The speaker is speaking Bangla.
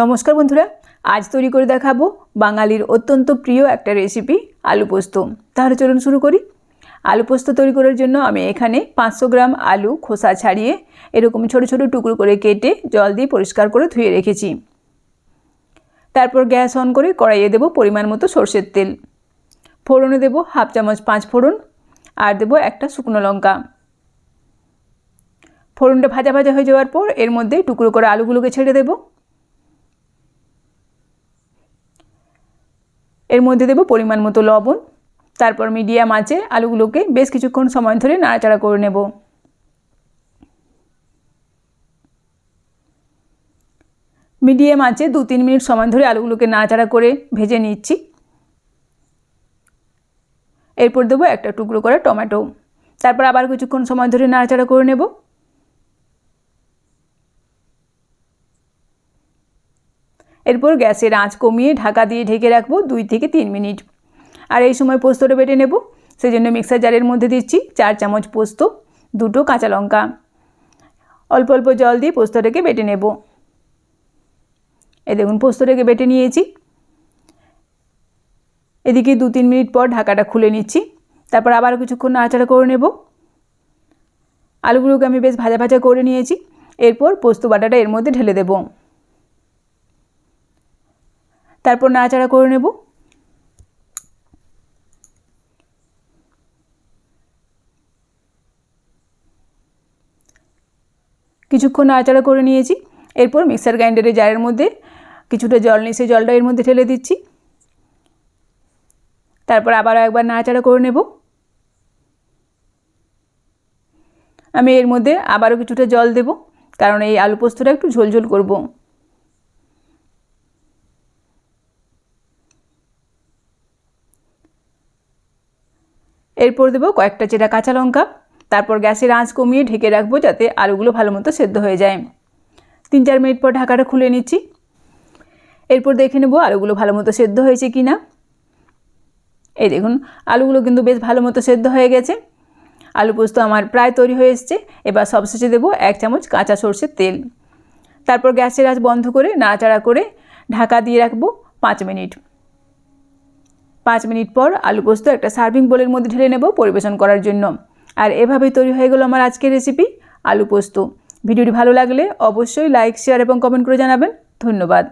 নমস্কার বন্ধুরা, আজ তৈরি করে দেখাবো বাঙালির অত্যন্ত প্রিয় একটা রেসিপি আলু পোস্ত। তাহলে চলুন শুরু করি। আলু পোস্ত তৈরি করার জন্য আমি এখানে পাঁচশো গ্রাম আলু খোসা ছাড়িয়ে এরকম ছোট ছোট টুকরো করে কেটে জল দিয়ে পরিষ্কার করে ধুয়ে রেখেছি। তারপর গ্যাস অন করে কড়াইয়ে দেবো পরিমাণ মতো সর্ষের তেল। ফোড়নে দেবো হাফ চামচ পাঁচ ফোড়ন আর দেবো একটা শুকনো লঙ্কা। ফোড়নটা ভাজা ভাজা হয়ে যাওয়ার পর এর মধ্যে টুকরো করে আলুগুলোকে ছেড়ে দেবো। এর মধ্যে দেবো পরিমাণ মতো লবণ, তারপর মিডিয়াম আঁচে আলুগুলোকে বেশ কিছুক্ষণ সময় ধরে নাড়াচাড়া করে নেব। মিডিয়াম আঁচে দু তিন মিনিট সময় ধরে আলুগুলোকে নাড়াচাড়া করে ভেজে নিচ্ছি। এরপর দেবো একটা টুকরো করে টমেটো, তারপর আবার কিছুক্ষণ সময় ধরে নাড়াচাড়া করে নেব। এরপর গ্যাসের আঁচ কমিয়ে ঢাকা দিয়ে ঢেকে রাখব দুই থেকে তিন মিনিট। আর এই সময় পোস্তটা বেটে নেব। সেই জন্য মিক্সার জারের মধ্যে দিচ্ছি চার চামচ পোস্ত, দুটো কাঁচা লঙ্কা। অল্প অল্প জল দিয়ে পোস্তটাকে বেটে নেব। এ দেখুন, পোস্তটাকে বেটে নিয়েছি। এদিকে দু তিন মিনিট পর ঢাকাটা খুলে নিচ্ছি। তারপর আবার কিছুক্ষণ নাড়াচাড়া করে নেব। আলুগুলোকে আমি বেশ ভাজা ভাজা করে নিয়েছি। এরপর পোস্ত বাটাটা এর মধ্যে ঢেলে দেবো। তারপর নাড়াচাড়া করে নেব। কিছুক্ষণ নাড়াচাড়া করে নিয়েছি। এরপর মিক্সার গ্রাইন্ডারের জারের মধ্যে কিছুটা জল নিয়ে সেই জলটা এর মধ্যে ঢেলে দিচ্ছি। তারপর আবারও একবার নাড়াচাড়া করে নেব। আমি এর মধ্যে আবারও কিছুটা জল দেব, কারণ এই আলু পোস্তটা একটু ঝোলঝোল করব। এরপর দেবো কয়েকটা চেরা কাঁচা লঙ্কা। তারপর গ্যাসের আঁচ কমিয়ে ঢেকে রাখব যাতে আলুগুলো ভালো মতো সেদ্ধ হয়ে যায়। তিন চার মিনিট পর ঢাকাটা খুলে নিচ্ছি। এরপর দেখে নেব আলুগুলো ভালো মতো সেদ্ধ হয়েছে কি না এই দেখুন, আলুগুলো কিন্তু বেশ ভালো মতো সেদ্ধ হয়ে গেছে। আলু পোস্ত আমার প্রায় তৈরি হয়ে এসছে। এবার সবশেষে দেবো এক চামচ কাঁচা সর্ষের তেল। তারপর গ্যাসের আঁচ বন্ধ করে নাড়াচাড়া করে ঢাকা দিয়ে রাখব পাঁচ মিনিট। পাঁচ মিনিট পর আলু পোস্ত একটা সার্ভিং বোলের মধ্যে ঢেলে নেব পরিবেশন করার জন্য। আর এভাবেই তৈরি হয়ে গেলো আমার আজকের রেসিপি আলু পোস্ত। ভিডিওটি ভালো লাগলে অবশ্যই লাইক, শেয়ার এবং কমেন্ট করে জানাবেন। ধন্যবাদ।